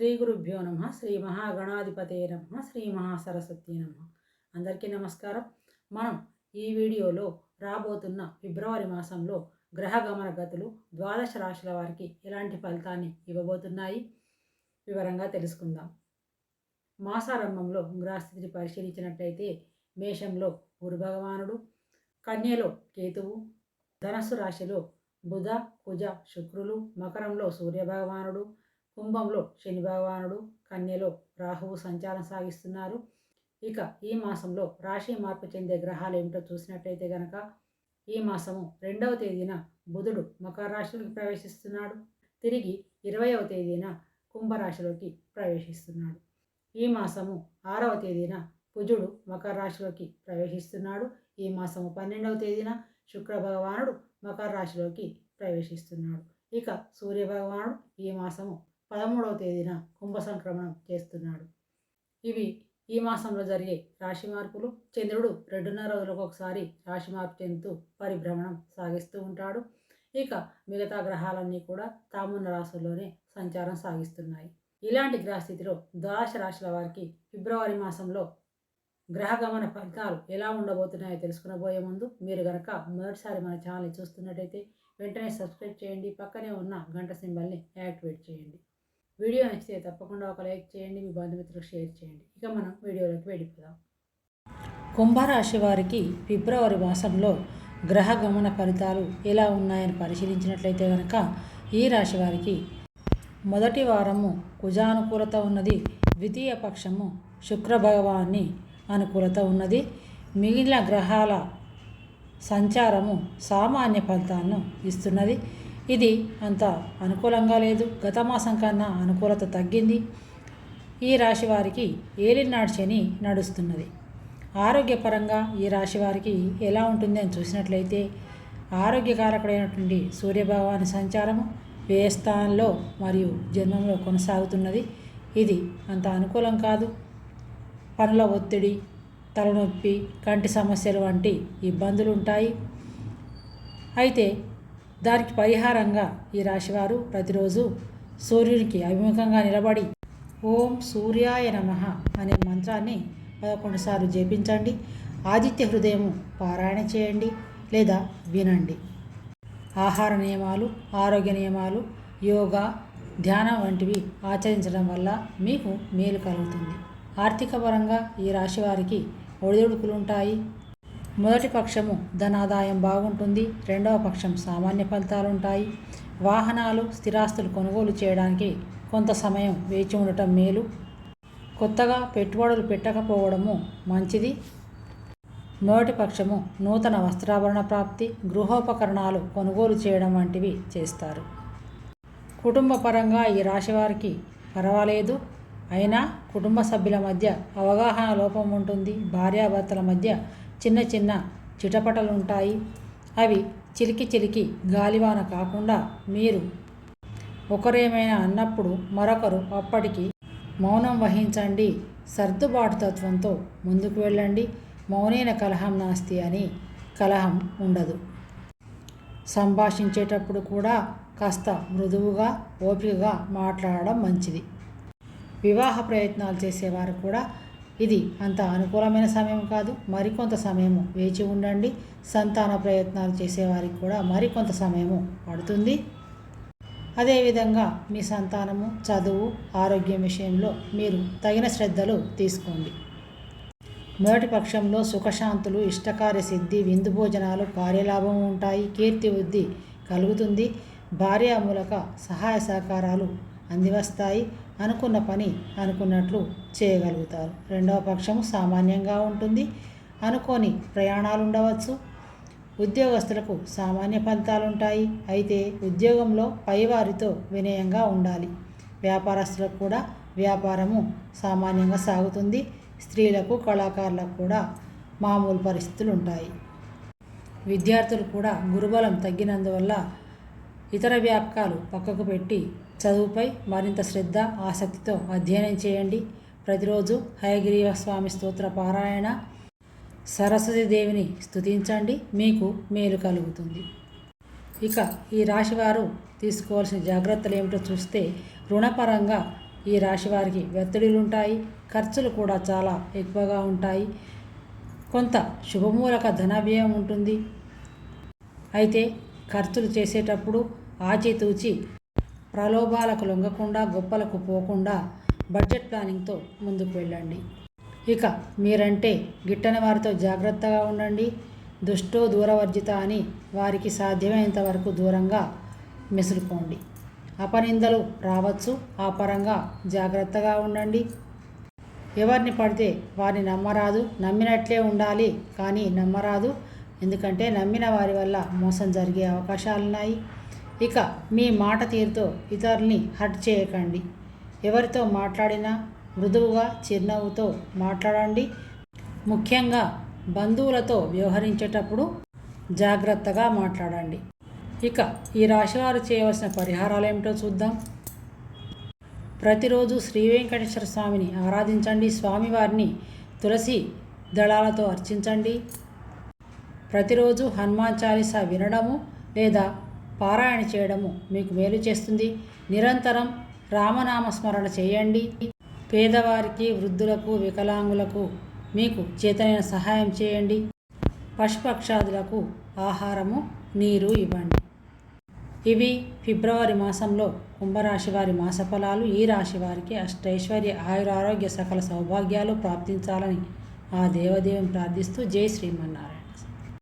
శ్రీ గురుభ్యో నమ శ్రీ మహాగణాధిపతే నమ శ్రీ మహాసరస్వతి నమ. అందరికీ నమస్కారం. మనం ఈ వీడియోలో రాబోతున్న ఫిబ్రవరి మాసంలో గ్రహ గమన గతులు ద్వాదశ రాశుల వారికి ఎలాంటి ఫలితాన్ని ఇవ్వబోతున్నాయి? వివరంగా తెలుసుకుందాం. మాసారంభంలో గ్రహస్థితిని పరిశీలించినట్లయితే మేషంలో గురు భగవానుడు కన్యలో కేతువు ధనస్సు రాశిలో బుధ కుజ శుక్రులు మకరంలో సూర్య భగవానుడు కుంభంలో శని భగవానుడు కన్యలో రాహువు సంచారం సాగిస్తున్నారు. ఇక ఈ మాసంలో రాశి మార్పు చెందే గ్రహాలు ఏమిటో చూసినట్లయితే గనక ఈ మాసము రెండవ తేదీన బుధుడు మకర రాశిలోకి ప్రవేశిస్తున్నాడు. తిరిగి ఇరవయవ తేదీన కుంభరాశిలోకి ప్రవేశిస్తున్నాడు. ఈ మాసము ఆరవ తేదీన కుజుడు మకర రాశిలోకి ప్రవేశిస్తున్నాడు. ఈ మాసము పన్నెండవ తేదీన శుక్ర భగవానుడు మకర రాశిలోకి ప్రవేశిస్తున్నాడు. ఇక సూర్య భగవానుడు ఈ మాసము పదమూడవ తేదీన కుంభ సంక్రమణం చేస్తున్నాడు. ఇవి ఈ మాసంలో జరిగే రాశి మార్పులు. చంద్రుడు రెండున్నర రోజులకు ఒకసారి రాశి మార్పు చెందుతూ పరిభ్రమణం సాగిస్తూ ఉంటాడు. ఇక మిగతా గ్రహాలన్నీ కూడా తామున్న రాశుల్లోనే సంచారం సాగిస్తున్నాయి. ఇలాంటి గ్రహస్థితిలో ద్వాదశ రాశుల వారికి ఫిబ్రవరి మాసంలో గ్రహ గమన ఫలితాలు ఎలా ఉండబోతున్నాయో తెలుసుకునబోయే ముందు మీరు గనక మొదటిసారి మన ఛానల్ని చూస్తున్నట్టయితే వెంటనే సబ్స్క్రైబ్ చేయండి. పక్కనే ఉన్న గంట సింబల్ని యాక్టివేట్ చేయండి. వీడియో నచ్చితే తప్పకుండా ఒక లైక్ చేయండి మీ బంధుమిత్రులకు షేర్ చేయండి. ఇక మనం వీడియోలోకి వెళ్ళిపోదాం. కుంభరాశి వారికి ఫిబ్రవరి మాసంలో గ్రహ గమన ఫలితాలు ఎలా ఉన్నాయని పరిశీలించినట్లయితే కనుక ఈ రాశి వారికి మొదటి వారము కుజానుకూలత ఉన్నది ద్వితీయ పక్షము శుక్ర భగవాన్ని అనుకూలత ఉన్నది. మిగిలిన గ్రహాల సంచారము సామాన్య ఫలితాలను ఇస్తున్నది. ఇది అంత అనుకూలంగా లేదు. గత మాసం కన్నా అనుకూలత తగ్గింది. ఈ రాశి వారికి ఏలినాడు శని నడుస్తున్నది. ఆరోగ్యపరంగా ఈ రాశి వారికి ఎలా ఉంటుంది అని చూసినట్లయితే ఆరోగ్యకారకుడైనటువంటి సూర్యభగవాని సంచారము వ్యయస్థానంలో మరియు జన్మంలో కొనసాగుతున్నది. ఇది అంత అనుకూలం కాదు. పనుల ఒత్తిడి తలనొప్పి కంటి సమస్యలు వంటి ఇబ్బందులు ఉంటాయి. అయితే దానికి పరిహారంగా ఈ రాశివారు ప్రతిరోజు సూర్యునికి అభిముఖంగా నిలబడి ఓం సూర్యాయ నమ అనే మంత్రాన్ని పదకొండు సార్లు జపించండి. ఆదిత్య హృదయము పారాయణ చేయండి లేదా వినండి. ఆహార నియమాలు ఆరోగ్య నియమాలు యోగా ధ్యానం వంటివి ఆచరించడం వల్ల మీకు మేలు కలుగుతుంది. ఆర్థిక పరంగా ఈ రాశి వారికి ఒడిదుడుకులు ఉంటాయి. మొదటి పక్షము ధనాదాయం బాగుంటుంది రెండవ పక్షం సామాన్య ఫలితాలు ఉంటాయి. వాహనాలు స్థిరాస్తులు కొనుగోలు చేయడానికి కొంత సమయం వేచి ఉండటం మేలు. కొత్తగా పెట్టుబడులు పెట్టకపోవడము మంచిది. మొదటి పక్షము నూతన వస్త్రాభరణ ప్రాప్తి గృహోపకరణాలు కొనుగోలు చేయడం వంటివి చేస్తారు. కుటుంబపరంగా ఈ రాశి వారికి పర్వాలేదు. అయినా కుటుంబ సభ్యుల మధ్య అవగాహన లోపం ఉంటుంది. భార్యాభర్తల మధ్య చిన్న చిన్న చిటపటలు ఉంటాయి అవి చిలికి చిలికి గాలివాన కాకుండా మీరు ఒకరేమైనా అన్నప్పుడు మరొకరు అప్పటికి మౌనం వహించండి. సర్దుబాటు తత్వంతో ముందుకు వెళ్ళండి. మౌనైన కలహం నాస్తి అని కలహం ఉండదు. సంభాషించేటప్పుడు కూడా కాస్త మృదువుగా ఓపికగా మాట్లాడడం మంచిది. వివాహ ప్రయత్నాలు చేసేవారు కూడా ఇది అంత అనుకూలమైన సమయం కాదు మరికొంత సమయము వేచి ఉండండి. సంతాన ప్రయత్నాలు చేసేవారికి కూడా మరికొంత సమయము పడుతుంది. అదేవిధంగా మీ సంతానము చదువు ఆరోగ్యం విషయంలో మీరు తగిన శ్రద్ధలు తీసుకోండి. మొదటి పక్షంలో సుఖశాంతులు ఇష్టకార్య సిద్ధి విందు భోజనాలు కార్యలాభం ఉంటాయి కీర్తి వృద్ధి కలుగుతుంది. భార్య మూలక సహాయ సహకారాలు అందివస్తాయి. అనుకున్న పని అనుకున్నట్లు చేయగలుగుతారు. రెండవ పక్షము సామాన్యంగా ఉంటుంది. అనుకోని ప్రయాణాలు ఉండవచ్చు ఉద్యోగస్తులకు సామాన్య ఫలితాలు ఉంటాయి అయితే ఉద్యోగంలో పైవారితో వినయంగా ఉండాలి. వ్యాపారస్తులకు కూడా వ్యాపారము సామాన్యంగా సాగుతుంది. స్త్రీలకు కళాకారులకు కూడా మామూలు పరిస్థితులు ఉంటాయి విద్యార్థులు కూడా గురుబలం తగ్గినందువల్ల ఇతర వ్యాపకాలు పక్కకు పెట్టి చదువుపై మరింత శ్రద్ధ ఆసక్తితో అధ్యయనం చేయండి. ప్రతిరోజు హయగ్రీవ స్వామి స్తోత్ర పారాయణ. సరస్వతి దేవిని స్థుతించండి మీకు మేలు కలుగుతుంది. ఇక ఈ రాశివారు తీసుకోవాల్సిన జాగ్రత్తలు ఏమిటో చూస్తే రుణపరంగా ఈ రాశి వారికి ఉంటాయి ఖర్చులు కూడా చాలా ఎక్కువగా ఉంటాయి. కొంత శుభమూలక ధనవ్యయం ఉంటుంది. అయితే ఖర్చులు చేసేటప్పుడు ఆచితూచి ప్రలోభాలకు లొంగకుండా గొప్పలకు పోకుండా బడ్జెట్ ప్లానింగ్తో ముందుకు వెళ్ళండి. ఇక మీరంటే గిట్టని వారితో జాగ్రత్తగా ఉండండి. దుష్టో దూరవర్జిత అని వారికి సాధ్యమైనంత వరకు దూరంగా మెసులుకోండి. అపనిందలు రావచ్చు ఆ పరంగా జాగ్రత్తగా ఉండండి. ఎవరిని పడితే వారిని నమ్మరాదు. నమ్మినట్లే ఉండాలి కానీ నమ్మరాదు. ఎందుకంటే నమ్మిన వారి వల్ల మోసం జరిగే అవకాశాలున్నాయి. ఇక మీ మాట తీరుతో ఇతరుల్ని హర్ట్ చేయకండి. ఎవరితో మాట్లాడినా మృదువుగా చిరునవ్వుతో మాట్లాడండి. ముఖ్యంగా బంధువులతో వ్యవహరించేటప్పుడు జాగ్రత్తగా మాట్లాడండి. ఇక ఈ రాశివారు చేయవలసిన పరిహారాలు ఏమిటో చూద్దాం. ప్రతిరోజు శ్రీ వెంకటేశ్వర స్వామిని ఆరాధించండి. స్వామివారిని తులసి దళాలతో అర్చించండి. ప్రతిరోజు హనుమాన్ చాలీసా వినడము లేదా పారాయణ చేయడము మీకు మేలు చేస్తుంది. నిరంతరం రామనామ స్మరణ చేయండి. పేదవారికి వృద్ధులకు వికలాంగులకు మీకు చేతనైన సహాయం చేయండి. పశుపక్షాదులకు ఆహారము నీరు ఇవ్వండి. ఇవి ఫిబ్రవరి మాసంలో కుంభరాశి వారి మాసఫలాలు. ఈ రాశి వారికి అష్టైశ్వర్య ఆయురారోగ్య సకల సౌభాగ్యాలు ప్రాప్తించాలని ఆ దేవదేవం ప్రార్థిస్తూ జై శ్రీమన్నారాయణ.